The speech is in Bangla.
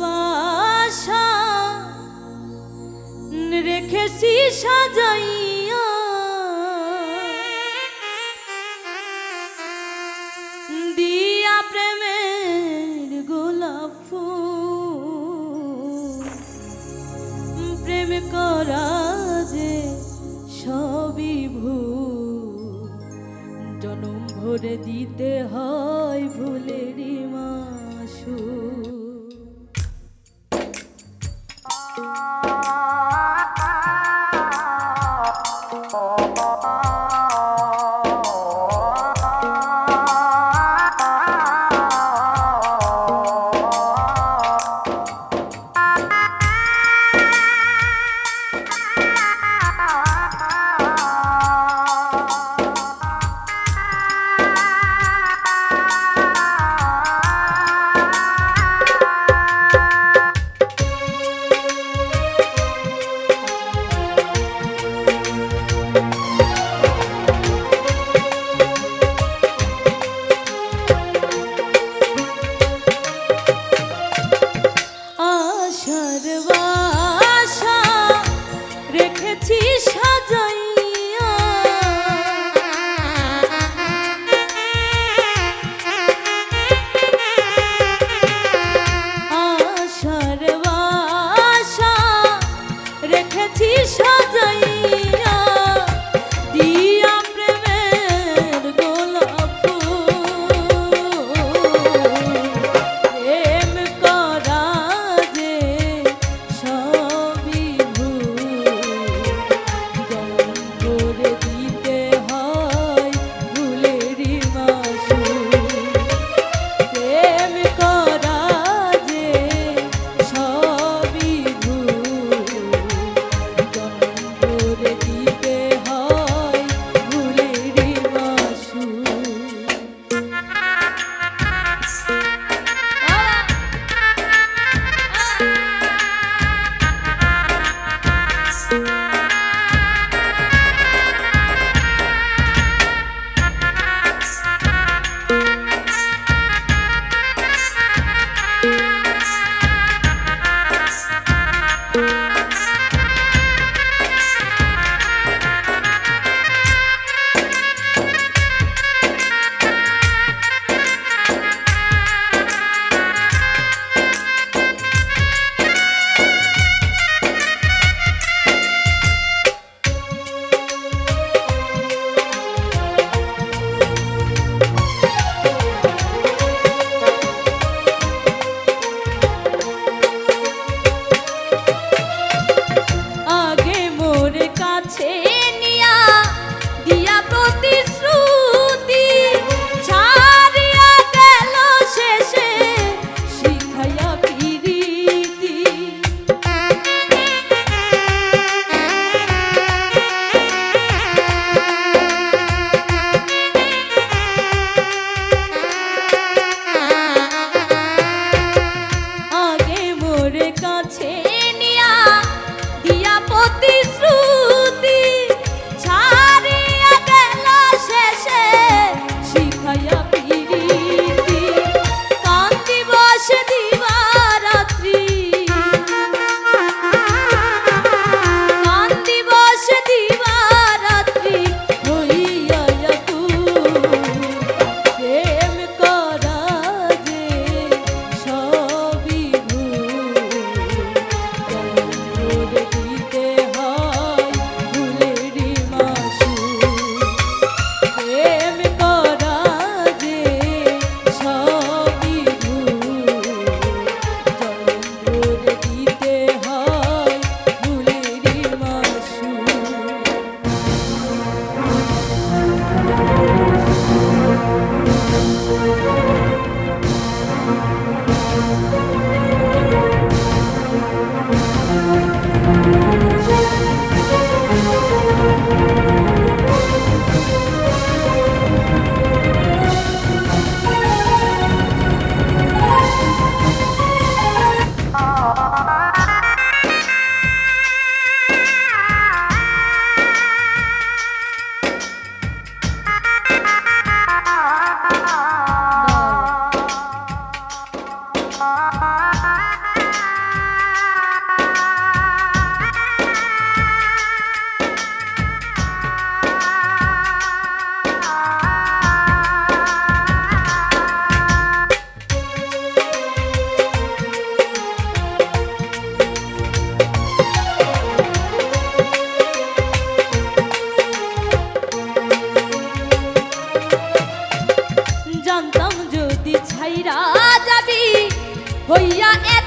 বাসা রেখেছি সাজাইয়া। দিয়া প্রেমের গোলাপ প্রেম করা যে সবই ভুল। জনম ভরে দিতে হয় ভুলেরই মাসু হইয়া এত নিষ্ঠু না শিখ